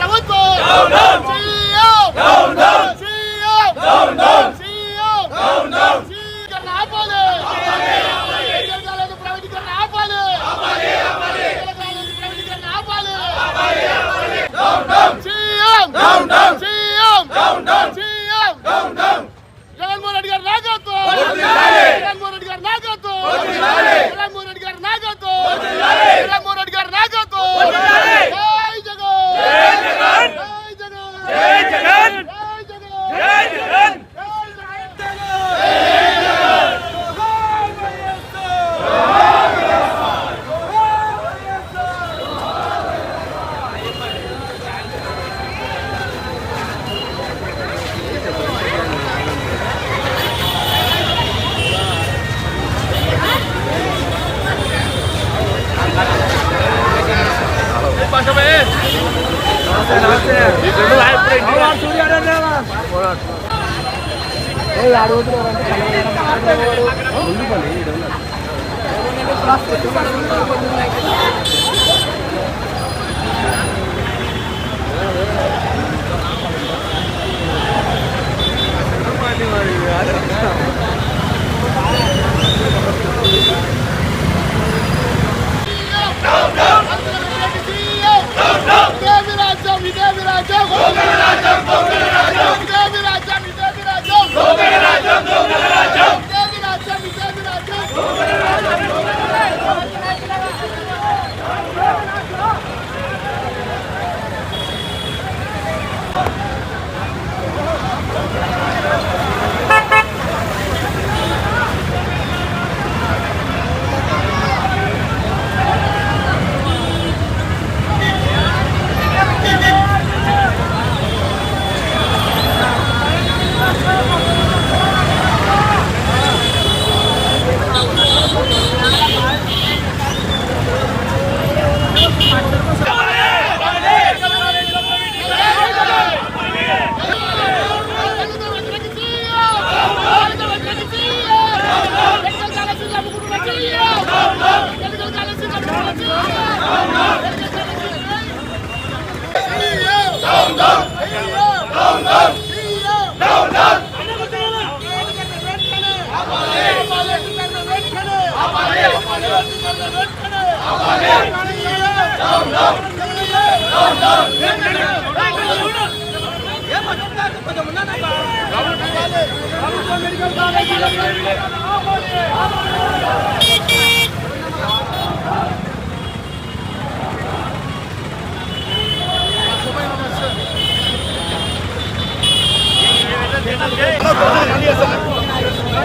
ప్రభుత్వం జగన్మోహన్ రెడ్డి గారు నాయకత్వం. జగన్మోహన్ రెడ్డి గారు నాయకత్వం. జగన్మోహన్ రెడ్డి గారు నాయకత్వం. జగన్మోహన్ రెడ్డి గారు నాయకత్వం అదే मेडिकल कॉलेज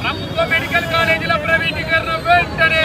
ప్రభుత్వ మెడికల్ కాలేజీల ప్రైవేటీకరణ వెంటనే!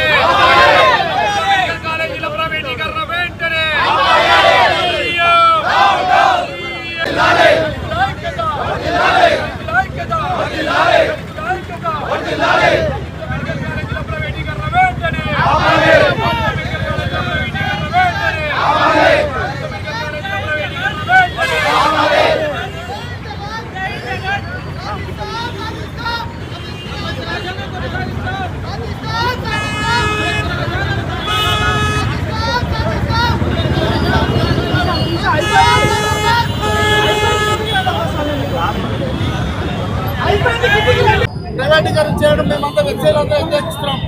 ప్రైవేటీకరణ చేయడం మేమంతా వెబ్సైట్లంతా వ్యతిరేకిస్తున్నాం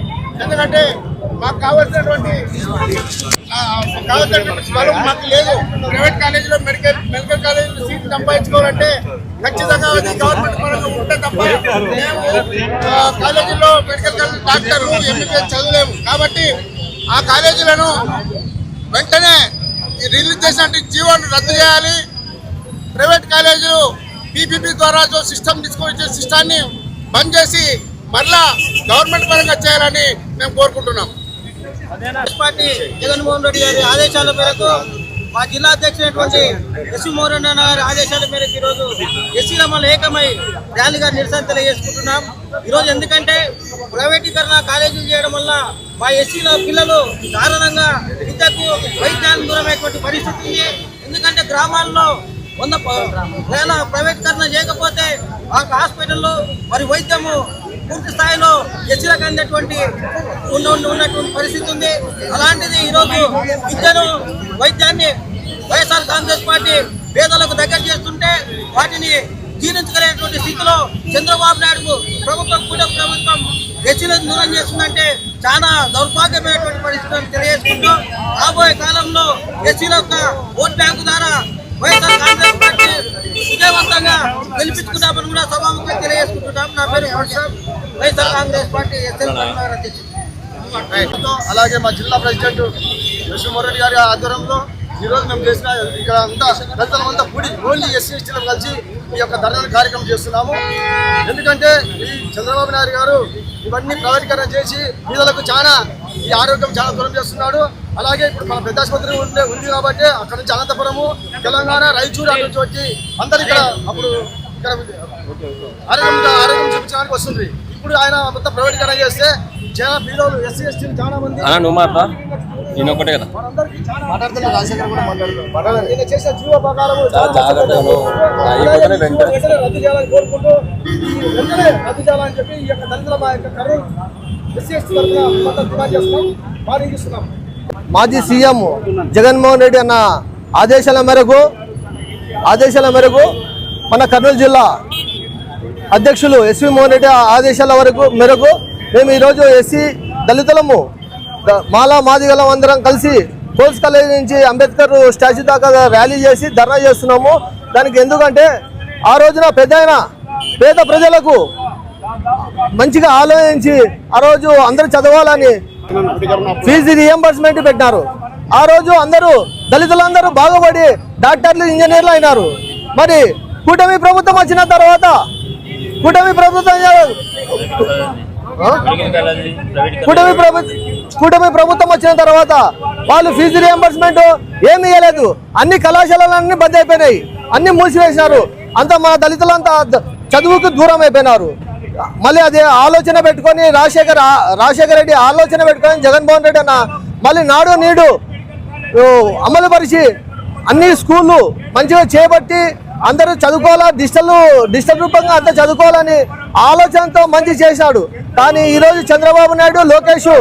ఎందుకంటే మాకు కావాల్సినటువంటి ఆ, కావాల్సినటువంటి మాకు లేదు. ప్రైవేట్ కాలేజీలో మెడికల్ మెడికల్ కాలేజీలో సీట్లు సంపాదించుకోవాలంటే ఖచ్చితంగా అది గవర్నమెంట్ పరంగా ఉంటే తప్ప మేము కాలేజీలో మెడికల్ కాలేజ్ డాక్టర్ ఎంబీబీఎస్ చదవలేము. కాబట్టి ఆ కాలేజీలను వెంటనే రిలీజ్ చేసినట్టు జీవోను రద్దు చేయాలి. ప్రైవేట్ కాలేజీలు పీపీపీ ద్వారా సిస్టమ్ తీసుకొచ్చే సిస్టాన్ని బంద్ చేసి మరలా గవర్నమెంట్ పరంగా చేయాలని మేము కోరుకుంటున్నాం. పార్టీ జగన్మోహన్ రెడ్డి గారి ఆదేశాల మేరకు మా జిల్లా అధ్యక్షుడైనటువంటి ఎస్వి మోహన్ గారి ఆదేశాల మేరకు ఈరోజు ఎస్సీల మళ్ళీ ఏకమై ర్యాలీగా నిరసన తెలియజేసుకుంటున్నాం. ఈరోజు ఎందుకంటే ప్రైవేటీకరణ కాలేజీలు చేయడం వల్ల మా ఎస్సీల పిల్లలు దారుణంగా విద్యకు వైద్యానికి దూరమైనటువంటి పరిస్థితి ఎందుకంటే గ్రామాల్లో వంద లేదా ప్రైవేటీకరణ చేయకపోతే ఆ హాస్పిటల్లో మరి వైద్యము పూర్తి స్థాయిలో ఎస్సీలకు అందేటువంటి ఉన్నటువంటి పరిస్థితి ఉంది. అలాంటిది ఈరోజు విద్యను వైద్యాన్ని వైఎస్ఆర్ కాంగ్రెస్ పార్టీ పేదలకు దగ్గర చేస్తుంటే వాటిని జీర్ణించగలిగినటువంటి స్థితిలో చంద్రబాబు నాయుడు ప్రభుత్వం కూడా ప్రభుత్వం ఎస్సీలను దూరం చేస్తుందంటే చాలా దౌర్భాగ్యమైనటువంటి పరిస్థితులను తెలియజేసుకుంటూ రాబోయే కాలంలో ఎస్సీల యొక్క ఓట్ బ్యాంకు ద్వారా వైఎస్ఆర్ కాంగ్రెస్ పార్టీ విజయవంతంగా గెలిపించుకుంటామని కూడా సభాముఖంగా తెలియజేసుకుంటున్నాం. నా పేరు వైఎస్ఆర్ కాంగ్రెస్ పార్టీ ఎస్ఎల్ అధ్యక్షుడు. అలాగే మా జిల్లా ప్రెసిడెంట్ విశ్వమోరెడ్డి గారి ఆధ్వర్యంలో ఈరోజు మేము చేసిన ఇక్కడ అంతా దళితులం అంతా పూడి ఓన్లీ ఎస్సీ ఎస్టీలు కలిసి ఈ యొక్క ధర్నా కార్యక్రమం చేస్తున్నాము. ఎందుకంటే ఈ చంద్రబాబు నాయుడు గారు ఇవన్నీ ప్రైవేటీకరణ చేసి పేదలకు చాలా ఈ ఆరోగ్యం చాలా దూరం చేస్తున్నాడు. అలాగే ఇప్పుడు మన పెద్ద ఆసుపత్రి ఉండే ఉంది కాబట్టి అక్కడ నుంచి అనంతపురము తెలంగాణ రాయచూరు అక్కడ నుంచి వచ్చి అందరు ఇక్కడ అప్పుడు ఇక్కడ ఆరోగ్యం ఆరోగ్యం చూపించడానికి వస్తుంది. ఇప్పుడు ఆయన మొత్తం ప్రైవేటీకరణ చేస్తే చాలా పీడోలు ఎస్సీ ఎస్టీలు చాలా మంది నువ్వు మాట్లా నేను ఒకటే కదా. మాట్లాడుతున్న రాజశేఖర్ కూడా మాట్లాడుతున్నారు. ఈయన చేసే జీవో ప్రకారం రద్దు చేయాలని కోరుకుంటూ ఈ వెంటనే రద్దు చేయాలని చెప్పి ఈ యొక్క దళితుల మా యొక్క కర్నూలు ఎస్సీ ఎస్టీ తరఫున మొత్తం డిమాండ్ చేస్తున్నాం. వారింగిస్తున్నాం మాజీ సీఎం జగన్మోహన్ రెడ్డి అన్న ఆదేశాల మేరకు ఆదేశాల మేరకు మన కర్నూలు జిల్లా అధ్యక్షులు ఎస్వి మోహన్ రెడ్డి ఆదేశాల వరకు మేరకు మేము ఈరోజు ఎస్సీ దళితులము మాలా మాదిగలం అందరం కలిసి పోల్స్ కాలేజ్ నుంచి అంబేద్కర్ స్టాచ్యూ దాకా ర్యాలీ చేసి ధర్నా చేస్తున్నాము. దానికి ఎందుకంటే ఆ రోజున పెద్ద పేద ప్రజలకు మంచిగా ఆలోచించి ఆ రోజు అందరూ చదవాలని ఫీజు రియంబర్స్మెంట్ పెట్టినారు. ఆ రోజు అందరూ దళితులందరూ బాగుపడి డాక్టర్లు ఇంజనీర్లు అయినారు. మరి కూటమి ప్రభుత్వం వచ్చిన తర్వాత కూటమి ప్రభుత్వం కూటమి ప్రభుత్వం కూటమి ప్రభుత్వం వచ్చిన తర్వాత వాళ్ళు ఫీజు రియంబర్స్మెంట్ ఏమి ఇవ్వలేదు అన్ని కళాశాలలన్నీ బంద్ అయిపోయినాయి. అన్ని మూసివేసినారు. అంతా మా దళితులంతా చదువుకు దూరం అయిపోయినారు. మళ్ళీ అదే ఆలోచన పెట్టుకొని రాజశేఖర్ రాజశేఖర రెడ్డి ఆలోచన పెట్టుకొని జగన్మోహన్ రెడ్డి అన్న మళ్ళీ నాడు నీడు అమలుపరిచి అమలు పరిచి అన్ని స్కూళ్ళు మంచిగా చేపట్టి అందరూ చదువుకోవాలా డిజిటల్ డిజిటల్ రూపంగా అంతా చదువుకోవాలని ఆలోచనతో మంచి చేశాడు. కానీ ఈరోజు చంద్రబాబు నాయుడు లోకేష్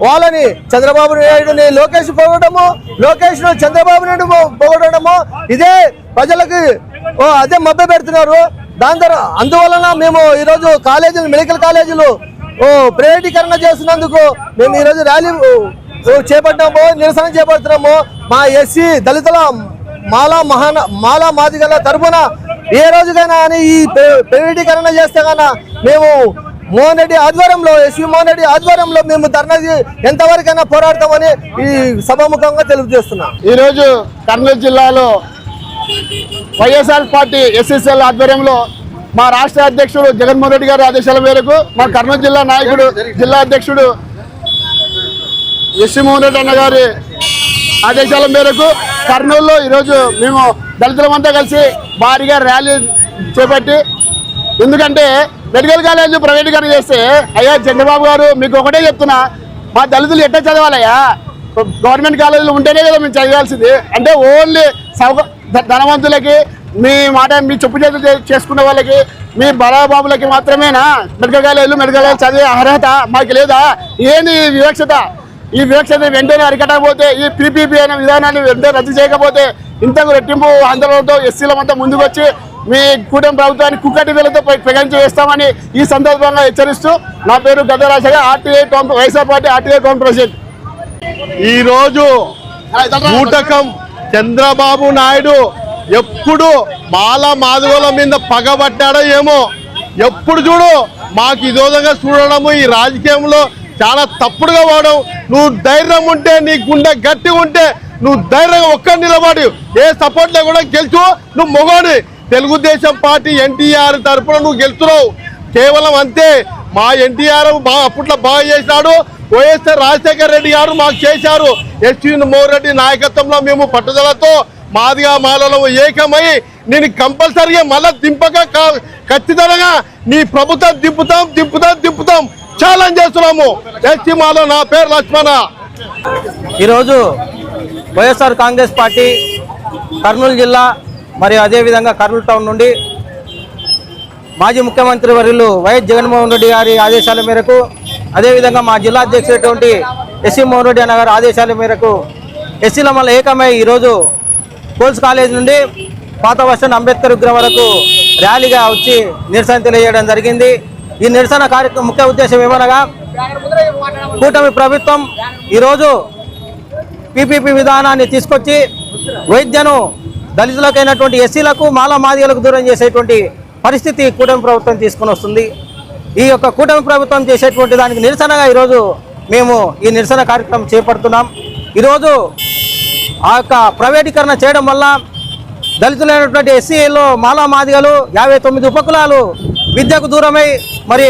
వాళ్ళని చంద్రబాబు నాయుడుని లోకేష్ పొగడము లోకేష్ను చంద్రబాబు నాయుడు పోగొట్టడము పొగడము ఇదే ప్రజలకి ఓ, అదే మభ్య పెడుతున్నారు. దాని ద్వారా అందువలన మేము ఈరోజు కాలేజీలు మెడికల్ కాలేజీలు ఓ ప్రైవేటీకరణ చేస్తున్నందుకు మేము ఈరోజు ర్యాలీ చేపట్టాము నిరసన చేపడుతున్నాము. మా ఎస్సీ దళితుల మాలా మహాన మాలా మాదిగల తరపున ఏ రోజుకైనా అని ఈ ప్రైవేటీకరణ చేస్తే కన్నా మేము మోహన్ రెడ్డి ఆధ్వర్యంలో ఎస్వి మోహన్ రెడ్డి ఆధ్వర్యంలో మేము ధర్నా ఎంతవరకైనా పోరాడతామని ఈ సభాముఖంగా తెలియజేస్తున్నాం. ఈరోజు కర్నూలు జిల్లాలో వైఎస్ఆర్ పార్టీ ఎస్ఎస్ఎల్ ఆధ్వర్యంలో మా రాష్ట్ర అధ్యక్షుడు జగన్మోహన్ రెడ్డి గారి ఆదేశాల మేరకు మా కర్నూలు జిల్లా నాయకుడు జిల్లా అధ్యక్షుడు ఎస్వి మోహన్ రెడ్డి అన్న గారి ఆదేశాల మేరకు కర్నూలులో ఈరోజు మేము దళితులమంతా కలిసి భారీగా ర్యాలీ చేపట్టి ఎందుకంటే మెడికల్ కాలేజ్ ప్రైవేటీకరణ చేస్తే అయ్యా చంద్రబాబు గారు మీకు ఒకటే చెప్తున్నా మా దళితులు ఎట్లా చదవాలయ్యా? గవర్నమెంట్ కాలేజీలు ఉంటేనే కదా మేము చదవాల్సింది. అంటే ఓన్లీ సౌక ధనవంతులకి మీ మాట మీ చెప్పు చేతులు చే- చేసుకునే వాళ్ళకి మీ బడాబాబులకి మాత్రమేనా? మెడికల్ కాలేజీలు మెడికల్ కాలేజ్ చదివే అర్హత మాకు లేదా? ఏంది ఈ వివక్షత? ఈ వివక్షత వెంటనే అరికట్టకపోతే ఈ పీపీపీ అనే విధానాన్ని వెంటనే రద్దు చేయకపోతే ఇంతకు రెట్టింపు ఆందోళనతో ఎస్సీలమంతా ముందుకు వచ్చి మీ కూటమి ప్రభుత్వాన్ని కుక్కటి వేలతో ప్రకటించి వేస్తామని ఈ సందర్భంగా హెచ్చరిస్తూ నా పేరు Gaddarajayya RTI YSR party RTI కౌన్ ప్రెసిడెంట్. ఈ రోజు కూటకం చంద్రబాబు నాయుడు ఎప్పుడు మాల మాధవుల మీద పగబట్టాడో ఏమో. ఎప్పుడు చూడు మాకు ఇదో విధంగా చూడడము ఈ రాజకీయంలో చాలా తప్పుడుగా పోవడం నువ్వు ధైర్యం ఉంటే నీ గుండె గట్టిగా ఉంటే నువ్వు ధైర్యంగా ఒక్క నిలబడి ఏ సపోర్ట్ లేకుండా గెలుచు నువ్వు మొగోడి తెలుగుదేశం పార్టీ ఎన్టీఆర్ తరపున నువ్వు గెలుచున్నావు కేవలం అంతే. మా ఎన్టీఆర్ బాగా అప్పట్లో బాగా చేసినాడు వైఎస్ఆర్ రాజశేఖర రెడ్డి గారు మాకు చేశారు. ఎస్టీ మోరెడ్డి నాయకత్వంలో మేము పట్టుదలతో మాదిగా మాలలో ఏకమై నేను కంపల్సరీగా మళ్ళా దింపక ఖచ్చితంగా నీ ప్రభుత్వం దింపుతాం దింపుతాం దింపుతాం. ఛాలెంజ్ చేస్తున్నాము. ఎస్టీ మాలో నా పేరు లక్ష్మణ. ఈరోజు వైఎస్ఆర్ కాంగ్రెస్ పార్టీ కర్నూలు జిల్లా మరియు అదేవిధంగా కర్నూలు టౌన్ నుండి మాజీ ముఖ్యమంత్రి వర్యులు వైఎస్ జగన్మోహన్ రెడ్డి గారి ఆదేశాల మేరకు అదేవిధంగా మా జిల్లా అధ్యక్షుడైనటువంటి ఎస్సీ మోహన్ రెడ్డి అన్న గారి ఆదేశాల మేరకు ఎస్సీల మళ్ళీ ఏకమై ఈరోజు కోల్స్ కాలేజ్ నుండి పాత వర్షన్ అంబేద్కర్ విగ్రహం వరకు ర్యాలీగా వచ్చి నిరసన తెలియజేయడం జరిగింది. ఈ నిరసన కార్యక్రమం ముఖ్య ఉద్దేశం ఏమనగా కూటమి ప్రభుత్వం ఈరోజు పీపీపీ విధానాన్ని తీసుకొచ్చి వైద్యను దళితులకైనటువంటి ఎస్సీలకు మాల మాదిగలకు దూరం చేసేటువంటి పరిస్థితి కూటమి ప్రభుత్వం తీసుకొని వస్తుంది. ఈ యొక్క కూటమి ప్రభుత్వం చేసేటువంటి దానికి నిరసనగా ఈరోజు మేము ఈ నిరసన కార్యక్రమం చేపడుతున్నాం. ఈరోజు ఆ యొక్క ప్రైవేటీకరణ చేయడం వల్ల దళితులైనటువంటి ఎస్సీలో మాలా మాదిగలు యాభై తొమ్మిది ఉపకులాలు విద్యకు దూరమై మరి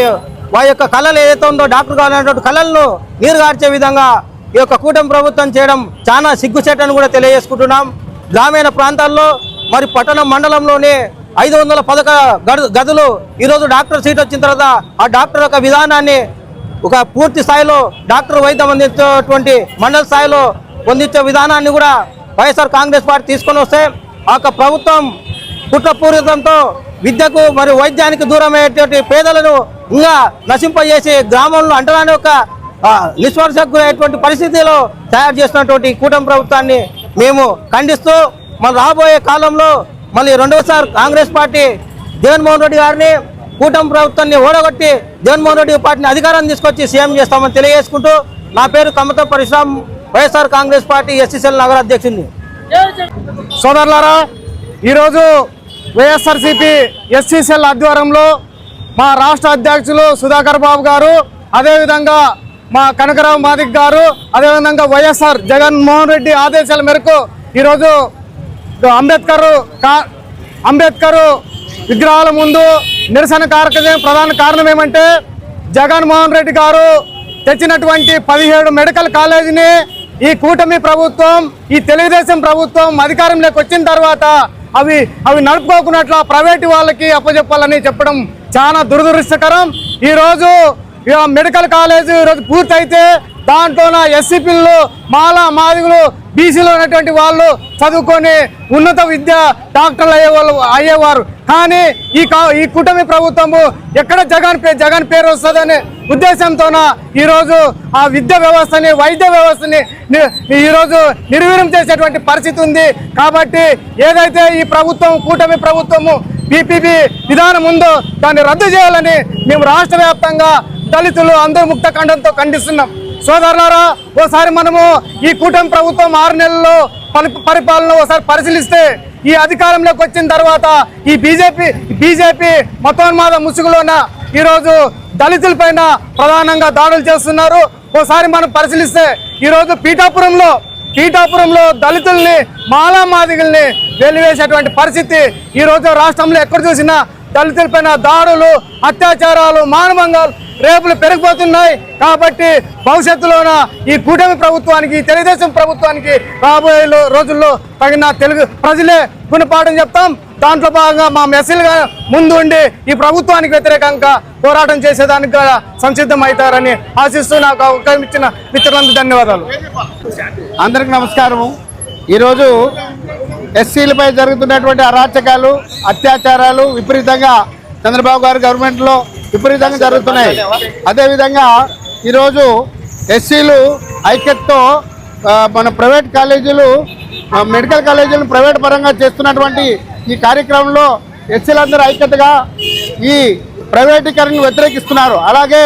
వారి యొక్క కళలు ఏదైతే ఉందో డాక్టర్ కావాలనేటువంటి కళలను నీరుగార్చే విధంగా ఈ యొక్క కూటమి ప్రభుత్వం చేయడం చాలా సిగ్గుచేటని కూడా తెలియజేసుకుంటున్నాం. గ్రామీణ ప్రాంతాల్లో మరి పట్టణం మండలంలోనే ఐదు వందల పథక గదులు. ఈరోజు డాక్టర్ సీట్ వచ్చిన తర్వాత ఆ డాక్టర్ యొక్క విధానాన్ని ఒక పూర్తి స్థాయిలో డాక్టర్ వైద్యం అందించేటువంటి మండల స్థాయిలో పొందించే విధానాన్ని కూడా వైఎస్ఆర్ కాంగ్రెస్ పార్టీ తీసుకొని వస్తే ఆ యొక్క ప్రభుత్వం కుట్రపూరితంతో విద్యకు మరియు వైద్యానికి దూరమయ్యేటువంటి పేదలను ఇంకా నశింపజేసి గ్రామంలో అంటరాని ఒక నిస్వార్థకు గురయ్యేటువంటి పరిస్థితిలో తయారు చేసినటువంటి కూటమి ప్రభుత్వాన్ని మేము ఖండిస్తూ మన రాబోయే కాలంలో మళ్ళీ రెండోసారి కాంగ్రెస్ పార్టీ జగన్మోహన్ రెడ్డి గారిని కూటమి ప్రభుత్వాన్ని ఓడగొట్టి జగన్మోహన్ రెడ్డి పార్టీని అధికారం తీసుకొచ్చి సీఎం చేస్తామని తెలియజేసుకుంటూ నా పేరు కమత పరిశ్రమ వైఎస్ఆర్ కాంగ్రెస్ పార్టీ ఎస్సీసీఎల్ నగర అధ్యక్షుడిని. సోదరులారా ఈరోజు వైఎస్ఆర్సీపీ ఎస్సీసీఎల్ ఆధ్వర్యంలో మా రాష్ట్ర అధ్యక్షులు సుధాకర్ బాబు గారు అదేవిధంగా మా కనకరావు మాదిక్ గారు అదేవిధంగా వైఎస్ఆర్ జగన్మోహన్ రెడ్డి ఆదేశాల మేరకు ఈరోజు అంబేద్కర్ అంబేద్కర్ విగ్రహాల ముందు నిరసన కార్యక్రమం ప్రధాన కారణం ఏమంటే జగన్మోహన్ రెడ్డి గారు తెచ్చినటువంటి పదిహేడు మెడికల్ కాలేజీని ఈ కూటమి ప్రభుత్వం ఈ తెలుగుదేశం ప్రభుత్వం అధికారంలోకి వచ్చిన తర్వాత అవి అవి నడుపుకోకున్నట్ల ప్రైవేటు వాళ్ళకి అప్పచెప్పాలని చెప్పడం చాలా దురదృష్టకరం. ఈరోజు మెడికల్ కాలేజీ ఈరోజు పూర్తయితే దాంట్లోన ఎస్సీ పిల్లలు మాల మాదిగులు బీసీలో ఉన్నటువంటి వాళ్ళు చదువుకొని ఉన్నత విద్య డాక్టర్లు అయ్యేవాళ్ళు అయ్యేవారు. కానీ ఈ కా- ఈ కూటమి ప్రభుత్వము ఎక్కడ జగన్ పే జగన్ పేరు వస్తుందనే ఉద్దేశంతోన ఈరోజు ఆ విద్య వ్యవస్థని వైద్య వ్యవస్థని ఈరోజు నిర్వీర్యం చేసేటువంటి పరిస్థితి ఉంది. కాబట్టి ఏదైతే ఈ ప్రభుత్వం కూటమి ప్రభుత్వము పీపీపీ విధానం ఉందో దాన్ని రద్దు చేయాలని మేము రాష్ట్ర వ్యాప్తంగా దళితులు అందరూ ముక్త ఖండంతో ఖండిస్తున్నాం. సోదరులారా ఓసారి మనము ఈ కూటమి ప్రభుత్వం ఆరు నెలల్లో పరి- పరిపాలన ఒకసారి పరిశీలిస్తే ఈ అధికారంలోకి వచ్చిన తర్వాత ఈ బీజేపీ బీజేపీ మతోన్మాద ముసుగులోన ఈరోజు దళితుల పైన ప్రధానంగా దాడులు చేస్తున్నారు. ఓసారి మనం పరిశీలిస్తే ఈరోజు పీఠాపురంలో పీఠాపురంలో దళితుల్ని మాలా మాదిగుల్ని వెలివేసేటువంటి పరిస్థితి ఈ రోజు రాష్ట్రంలో ఎక్కడ చూసినా దళితులపైన దాడులు అత్యాచారాలు మానభంగాలు రేపులు పెరిగిపోతున్నాయి కాబట్టి భవిష్యత్తులోన ఈ కూటమి ప్రభుత్వానికి తెలుగుదేశం ప్రభుత్వానికి రాబోయే రోజుల్లో తగిన తెలుగు ప్రజలే గుణపాఠం చెప్తాం. దాంట్లో భాగంగా మా మెస్సీలుగా ముందు ఉండి ఈ ప్రభుత్వానికి వ్యతిరేకంగా పోరాటం చేసేదానికి కూడా సంసిద్ధం అవుతారని ఆశిస్తూ నాకు అవకాశం ఇచ్చిన మిత్రులందరూ ధన్యవాదాలు. అందరికి నమస్కారము. ఈరోజు ఎస్సీలపై జరుగుతున్నటువంటి అరాచకాలు అత్యాచారాలు విపరీతంగా చంద్రబాబు గారి గవర్నమెంట్లో విపరీతంగా జరుగుతున్నాయి. అదేవిధంగా ఈరోజు ఎస్సీలు ఐక్యతతో మన ప్రైవేట్ కాలేజీలు మెడికల్ కాలేజీలను ప్రైవేట్ పరంగా చేస్తున్నటువంటి ఈ కార్యక్రమంలో ఎస్సీలందరూ ఐక్యతగా ఈ ప్రైవేటీకరణను వ్యతిరేకిస్తున్నారు. అలాగే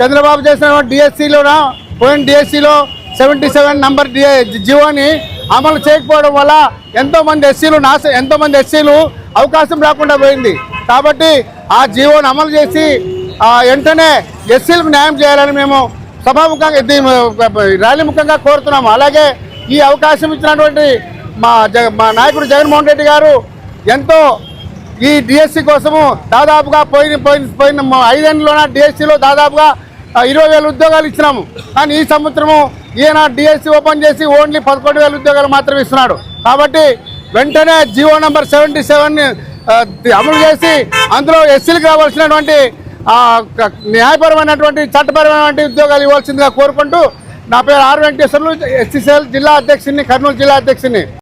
చంద్రబాబు చేసిన డిఎస్సిలోన పోయిన డిఎస్సిలో సెవెంటీ సెవెన్ నంబర్ డిఏ జీవోని అమలు చేయకపోవడం వల్ల ఎంతోమంది ఎస్సీలు నాశ ఎంతోమంది ఎస్సీలు అవకాశం రాకుండా పోయింది. కాబట్టి ఆ జీవోని అమలు చేసి వెంటనే ఎస్సీలకు న్యాయం చేయాలని మేము సభాముఖంగా ర్యాలీ ముఖంగా కోరుతున్నాము. అలాగే ఈ అవకాశం ఇచ్చినటువంటి మా జగ మా నాయకుడు జగన్మోహన్ రెడ్డి గారు ఎంతో ఈ డిఎస్సి కోసము దాదాపుగా పోయిన పోయిన పోయిన ఐదేళ్ళలోన డిఎస్సిలో దాదాపుగా ఇరవై వేల ఉద్యోగాలు ఇచ్చినాము. కానీ ఈ సంవత్సరము ఈయన డిఎస్సి ఓపెన్ చేసి ఓన్లీ పదకొండు వేల ఉద్యోగాలు మాత్రమే ఇస్తున్నాడు. కాబట్టి వెంటనే జియో నెంబర్ సెవెంటీ సెవెన్ అమలు చేసి అందులో ఎస్సీలకు రావాల్సినటువంటి న్యాయపరమైనటువంటి చట్టపరమైనటువంటి ఉద్యోగాలు ఇవ్వాల్సిందిగా కోరుకుంటూ నా పేరు ఆర్ వెంకటేశ్వర్లు ఎస్సీసీఎల్ జిల్లా అధ్యక్షుడిని కర్నూలు జిల్లా అధ్యక్షుడిని.